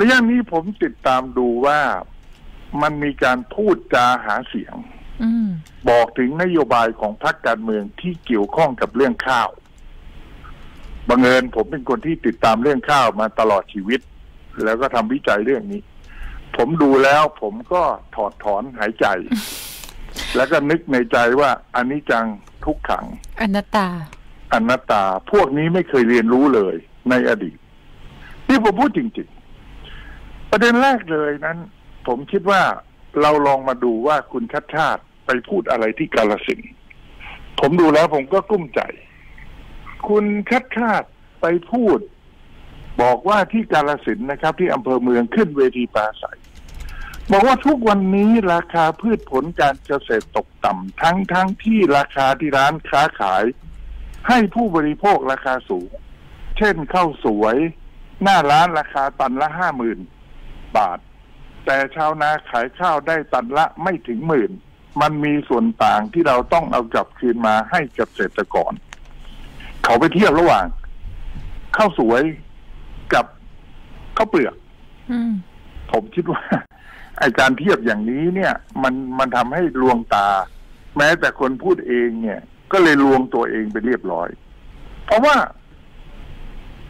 ระยะนี้ผมติดตามดูว่ามันมีการพูดจาหาเสียงอืมบอกถึงนโยบายของพรรคการเมืองที่เกี่ยวข้องกับเรื่องข้าวบังเอิญผมเป็นคนที่ติดตามเรื่องข้าวมาตลอดชีวิต แล้วก็ทำวิจัยเรื่องนี้ ผมดูแล้วผมก็ถอดถอนหายใจ แล้วก็นึกในใจว่าอันนี้จังทุกขัง อนัตตา อนัตตา พวกนี้ไม่เคยเรียนรู้เลยในอดีตนี่ผมพูดจริงๆ ประเด็นแรกเลยนั้น ผมคิดว่าเราลองมาดูว่าคุณชัดชาติไปพูดอะไรที่กาลสินผมดูแล้วผมก็กุ้มใจ คุณชัดชาติไปพูด บอกว่าที่กาลสินนะครับ ที่อำเภอเมืองขึ้นเวทีปราศัยบอกว่าทุกวันนี้ราคาพืชผลการเกษตรตกต่ำทั้งทั้งที่ราคาที่ร้านค้าขาย ให้ผู้บริโภคราคาสูง เช่นข้าวสวย หน้าร้านราคาตันละห้าหมื่น บาท แต่ชาวนาขายข้าวได้ตันละไม่ถึงหมื่น มันมีส่วนต่างที่เราต้องเอากลับคืนมาให้เกษตรกร เขาไปเทียบระหว่างข้าวสวยกับข้าวเปลือกอืมผมคิดว่าไอการเทียบอย่างนี้เนี่ย มันมันทำให้ลวงตา แม้แต่คนพูดเองเนี่ย ก็เลยลวงตัวเองไปเรียบร้อย เพราะว่า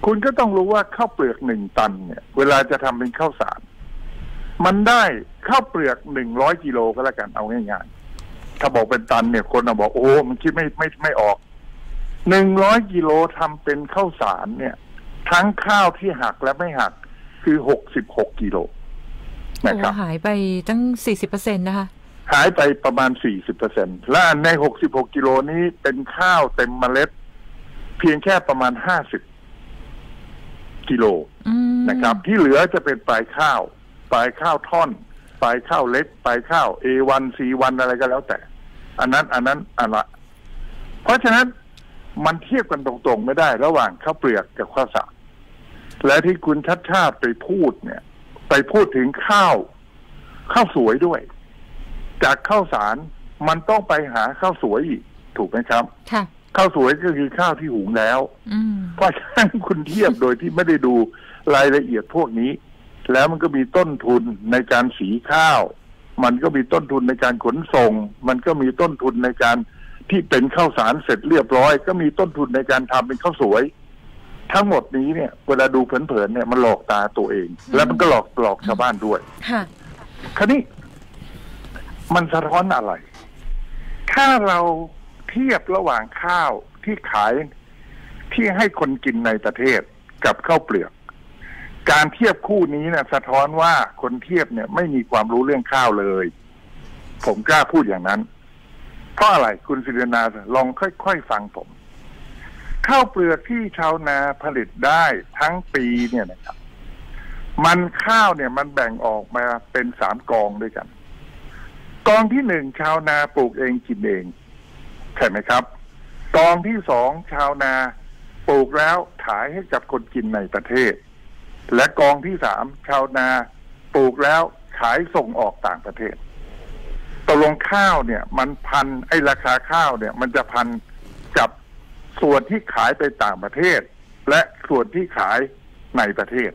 คุณก็ต้องรู้ว่าข้าวเปลือกหนึ่งตันเนี่ย เวลาจะทำเป็นข้าวสาร มันได้ข้าวเปลือกหนึ่งร้อยกิโลก็แล้วกันเอาง่ายๆถ้าบอกเป็นตันเนี่ยคนจะบอกโอ้มันคิดไม่ไม่ไม่ออกหนึ่งร้อยกิโลทำเป็นข้าวสารเนี่ย ทั้งข้าวที่หักและไม่หักคือหกสิบหกกิโลนะครับโอ้หายไปตั้งสี่สิบเปอร์เซ็นต์นะคะหายไปประมาณ40เปอร์เซ็นและใน66กิโลนี้เป็นข้าวเต็มเมล็ด เพียงแค่ประมาณ50กิโลอืมนะครับ ที่เหลือจะเป็นปลายข้าว ปลายข้าวท่อน ปลายข้าวเล็ก ปลายข้าว A1 C1 อะไรก็แล้วแต่ อันนั้น อันนั้นอันละ เพราะฉะนั้นมันเทียบกันตรงๆไม่ได้ระหว่างข้าวเปลือกกับข้าวสารและที่คุณชัดชาติไปพูดเนี่ย ไปพูดถึงข้าว ข้าวสวยด้วย จากข้าวสารมันต้องไปหาข้าวสวยอีกถูกไหมครับค่ะข้าวสวยก็คือข้าวที่หุงแล้วอืมเพราะฉะนั้นคุณเทียบโดยที่ไม่ได้ดูรายละเอียดพวกนี้ แล้วมันก็มีต้นทุนในการสีข้าว มันก็มีต้นทุนในการขนส่ง มันก็มีต้นทุนในการที่เป็นข้าวสารเสร็จเรียบร้อย ก็มีต้นทุนในการทำเป็นข้าวสวย ทั้งหมดนี้เนี่ยเวลาดูเผินๆเนี่ยมันหลอกตาตัวเอง แล้วมันก็หลอกหลอกชาวบ้านด้วยค่ะคราวนี้ มันสะท้อนอะไร ถ้าเราเทียบระหว่างข้าวที่ขายที่ให้คนกินในประเทศกับข้าวเปลือก การเทียบคู่นี้นะสะท้อนว่าคนเทียบเนี่ยไม่มีความรู้เรื่องข้าวเลย ผมกล้าพูดอย่างนั้น เพราะอะไรคุณสิรินาลองค่อยๆฟังผม ข้าวเปลือกที่ชาวนาผลิตได้ทั้งปีเนี่ยนะครับ มันข้าวเนี่ยมันแบ่งออกมาเป็นสามกองด้วยกัน กองที่หนึ่งชาวนาปลูกเองกินเองใช่ไหมครับ กองที่สองชาวนาปลูกแล้วขายให้กับคนกินในประเทศ และกองที่สามชาวนาปลูกแล้วขายส่งออกต่างประเทศตกลงข้าวเนี่ย มันพันไอ้ราคาข้าวเนี่ย มันจะพันกับส่วนที่ขายไปต่างประเทศ และส่วนที่ขายในประเทศ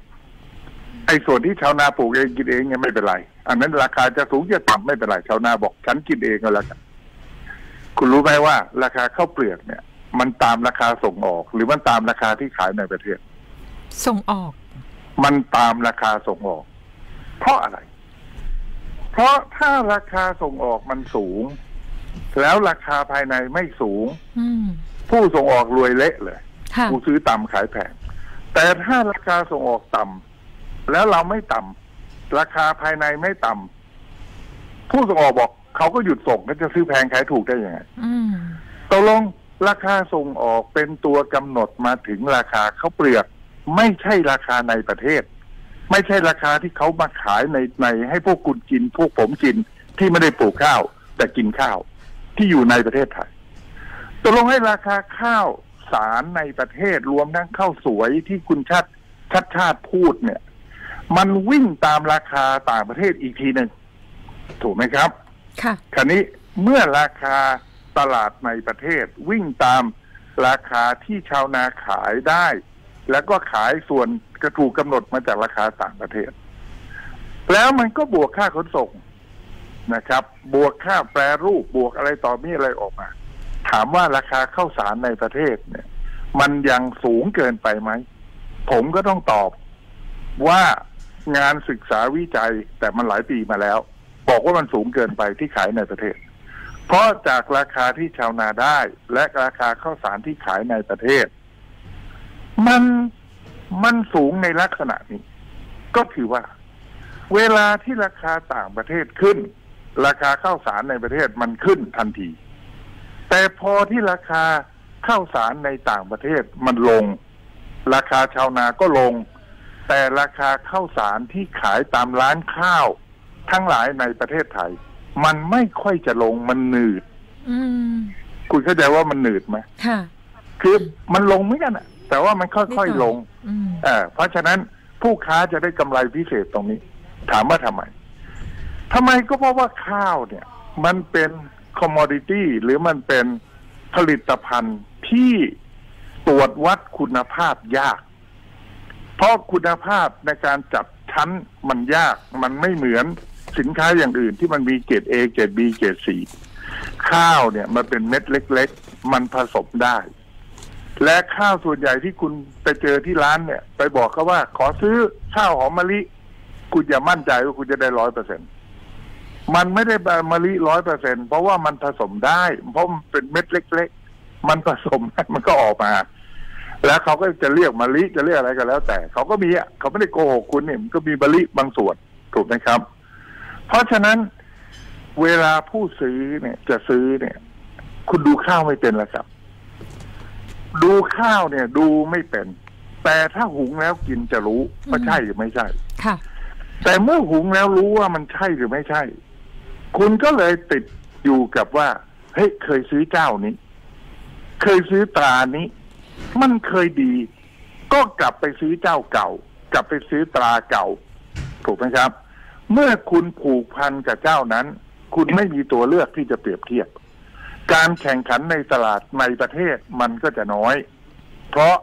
ไอ้ส่วนที่ชาวนาปลูกเองกินเองเนี่ยไม่เป็นไร อันนั้นราคาจะสูงจะต่ำไม่เป็นไรชาวนาบอกฉันกินเองก็แล้วกันคุณรู้ไหมว่า ราคาข้าวเปลือกเนี่ย มันตามราคาส่งออก หรือมันตามราคาที่ขายในประเทศ ส่งออก มันตามราคาส่งออก เพราะอะไร เพราะถ้าราคาส่งออกมันสูง แล้วราคาภายในไม่สูงอืมผู้ส่งออกรวยเละเลยค่ะผู้ซื้อต่ำขายแพงแต่ถ้าราคาส่งออกต่ำแล้วเราไม่ต่ำราคาภายในไม่ต่ำผู้ส่งออกบอกเขาก็หยุดส่งก็จะซื้อแพงขายถูกได้ยังไงอืมตกลงราคาส่งออกเป็นตัวกำหนดมาถึงราคาข้าวเปลือก ไม่ใช่ราคาในประเทศ ไม่ใช่ราคาที่เขามาขายในในให้พวกคุณกิน พวกผมกินที่ไม่ได้ปลูกข้าว แต่กินข้าวที่อยู่ในประเทศไทยตกลงให้ราคาข้าวสารในประเทศรวมทั้งข้าวสวยที่คุณชัดชัดชาติพูดเนี่ย มันวิ่งตามราคาต่างประเทศอีกทีหนึ่งถูกไหมครับ ค่ะคราวนี้เมื่อราคาตลาดในประเทศวิ่งตามราคาที่ชาวนาขายได้ แล้วก็ขายส่วนกระถูกกำหนดมาจากราคาต่างประเทศ แล้วมันก็บวกค่าขนส่งนะครับ บวกค่าแปรรูปบวกอะไรต่อมีอะไรออกมา ถามว่าราคาข้าวสารในประเทศเนี่ย มันยังสูงเกินไปไหม ผมก็ต้องตอบว่างานศึกษาวิจัยแต่มันหลายปีมาแล้ว บอกว่ามันสูงเกินไปที่ขายในประเทศ เพราะจากราคาที่ชาวนาได้ และราคาข้าวสารที่ขายในประเทศ มันมันสูงในลักษณะนี้ ก็คือว่า เวลาที่ราคาต่างประเทศขึ้น ราคาข้าวสารในประเทศมันขึ้นทันที แต่พอที่ราคาข้าวสารในต่างประเทศมันลง ราคาชาวนาก็ลง แต่ราคาข้าวสารที่ขายตามร้านข้าว ทั้งหลายในประเทศไทย มันไม่ค่อยจะลงมันหนืดอืมคุณเข้าใจว่ามันหนืดไหมค่ะ คือมันลงไม่กันอะ แต่ว่ามันค่อยๆลงอืมเออเพราะฉะนั้นผู้ค้าจะได้กำไรพิเศษตรงนี้ ถามว่าทำไมทำไมก็เพราะว่าข้าวเนี่ย มันเป็นคอมมอดิตี้หรือมันเป็นผลิตภัณฑ์ที่ตรวจวัดคุณภาพยาก เพราะคุณภาพในการจัดชั้นมันยาก มันไม่เหมือนสินค้าอย่างอื่นที่มันมีเกรด A เกรด B เกรด C ข้าวเนี่ย มันเป็นเม็ดเล็ก ๆ มันผสมได้ และข้าวส่วนใหญ่ที่คุณไปเจอที่ร้านเนี่ย ไปบอกเขาว่า ขอซื้อข้าวหอมมะลิ คุณอย่ามั่นใจว่าคุณจะได้ร้อยเปอร์เซ็นมันไม่ได้มะลิร้อยเปอร์เซ็นเพราะว่ามันผสมได้ เพราะมันเป็นเม็ดเล็ก ๆ มันผสมมันก็ออกมา แล้วเขาก็จะเรียกมะลิจะเรียกอะไรก็แล้ว แต่เขาก็มีอะเขาไม่ได้โกหกคุณเนี่ยมันก็มีมะลิบางส่วนถูกไหมครับ เพราะฉะนั้นเวลาผู้ซื้อเนี่ย จะซื้อเนี่ย คุณดูข้าวไม่เป็นแล้วครับ ดูข้าวเนี่ยดูไม่เป็น แต่ถ้าหุงแล้วกินจะรู้ว่าใช่หรือไม่ใช่ค่ะ แต่เมื่อหุงแล้วรู้ว่ามันใช่หรือไม่ใช่ คุณก็เลยติดอยู่กับว่าเฮ้ยเคยซื้อเจ้านี้ เคยซื้อตรานี้ มันเคยดี ก็กลับไปซื้อเจ้าเก่า กลับไปซื้อตราเก่า ถูกไหมครับ เมื่อคุณผูกพันกับเจ้านั้น คุณไม่มีตัวเลือกที่จะเปรียบเทียบ การแข่งขันในตลาดในประเทศมันก็จะน้อย เพราะ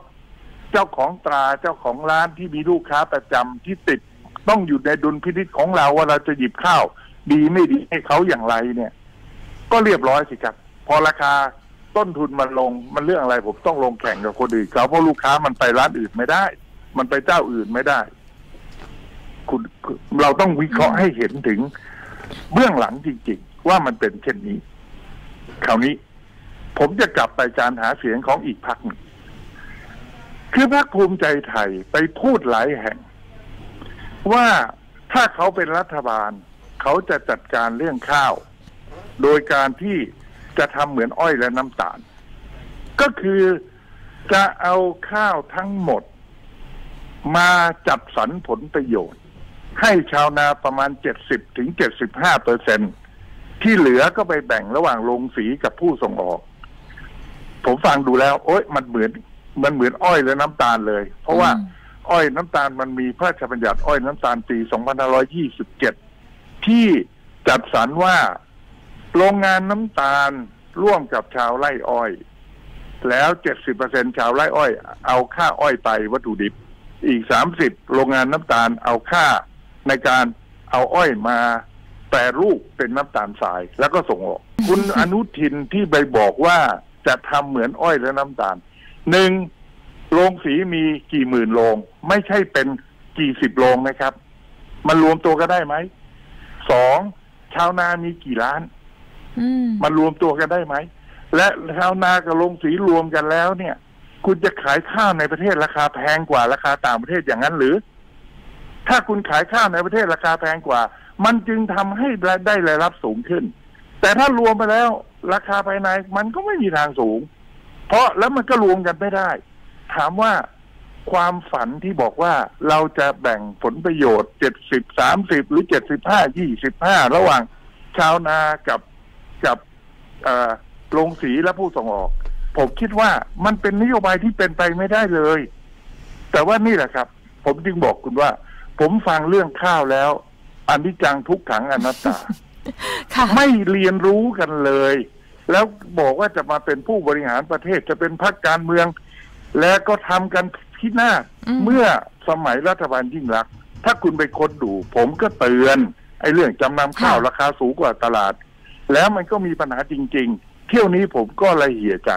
เจ้าของตราเจ้าของร้านที่มีลูกค้าประจำที่ติดต้องอยู่ในดุลพินิจของเราว่าเราจะหยิบข้าว ดีไม่ดีให้เขาอย่างไรเนี่ย ก็เรียบร้อยสิครับ พอราคาต้นทุนมันลงมันเรื่องอะไรผมต้องลงแข่งกับคนอื่นเขาเพราะลูกค้ามันไปร้านอื่นไม่ได้ มันไปเจ้าอื่นไม่ได้ คุณเราต้องวิเคราะห์ให้เห็นถึงเบื้องหลังจริง ๆ ว่ามันเป็นเช่นนี้ คราวนี้ ผมจะกลับไปการหาเสียงของอีกพักหนึ่งคือพรรคภูมิใจไทยไปพูดหลายแห่ง ว่าถ้าเขาเป็นรัฐบาล เขาจะจัดการเรื่องข้าว โดยการที่จะทำเหมือนอ้อยและน้ำตาล ก็คือจะเอาข้าวทั้งหมด มาจัดสรรผลประโยชน์ ให้ชาวนาประมาณเจ็ดสิบถึงเจ็ดสิบห้าเปอร์เซ็นต์ ที่เหลือก็ไปแบ่งระหว่างโรงสีกับผู้ส่งออก ผมฟังดูแล้ว โอ๊ยมันเหมือน มันเหมือนอ้อยและน้ำตาลเลย เพราะว่าอืมอ้อยน้ำตาลมันมีพระราชบัญญัติอ้อยน้ำตาลปี 2527 ที่จัดสรรว่าโรงงานน้ำตาลร่วมกับชาวไร่อ้อย แล้ว70%ชาวไร่อ้อย เอาค่าอ้อยไปวัตถุดิบ อีก30โรงงานน้ำตาลเอาค่าในการเอาอ้อยมา แปรรูปเป็นน้ำตาลทรายแล้วก็ส่งออก คุณอนุทินที่ไปบอกว่าจะทำเหมือนอ้อยและน้ำตาลหนึ่งโรงสีมีกี่หมื่นโรงไม่ใช่เป็นกี่สิบโรงนะครับ มันรวมตัวกันได้ไหมสองชาวนามีกี่ล้านอืมมันรวมตัวกันได้ไหม และชาวนากับโรงสีรวมกันแล้วเนี่ย คุณจะขายข้าวในประเทศราคาแพงกว่าราคาต่างประเทศอย่างนั้นหรือ ถ้าคุณขายข้าวในประเทศราคาแพงกว่า มันจึงทำให้ได้รายรับสูงขึ้น แต่ถ้ารวมไปแล้ว ราคาภายในมันก็ไม่มีทางสูง เพราะแล้วมันก็รวมกันไม่ได้ ถามว่าความฝันที่บอกว่าเราจะแบ่งผลประโยชน์เจ็ดสิบสามสิบหรือเจ็ดสิบห้ายี่สิบห้าระหว่างชาวนากับกับอ่อโรงสีและผู้ส่งออก ผมคิดว่ามันเป็นนโยบายที่เป็นไปไม่ได้เลย แต่ว่านี่แหละครับ ผมจึงบอกคุณว่า ผมฟังเรื่องข้าวแล้ว อันที่จังทุกขังอนัตตาค่ะไม่เรียนรู้กันเลย แล้วบอกว่าจะมาเป็นผู้บริหารประเทศจะเป็นพรรคการเมือง และก็ทำกันพินาศอืมเมื่อสมัยรัฐบาลยิ่งรักษณ์ถ้าคุณไปค้นดู ผมก็เตือนไอ้เรื่องจำนำข้าวค่ะราคาสูงกว่าตลาด แล้วมันก็มีปัญหาจริง ๆ เที่ยวนี้ผมก็ละเหี่ยใจ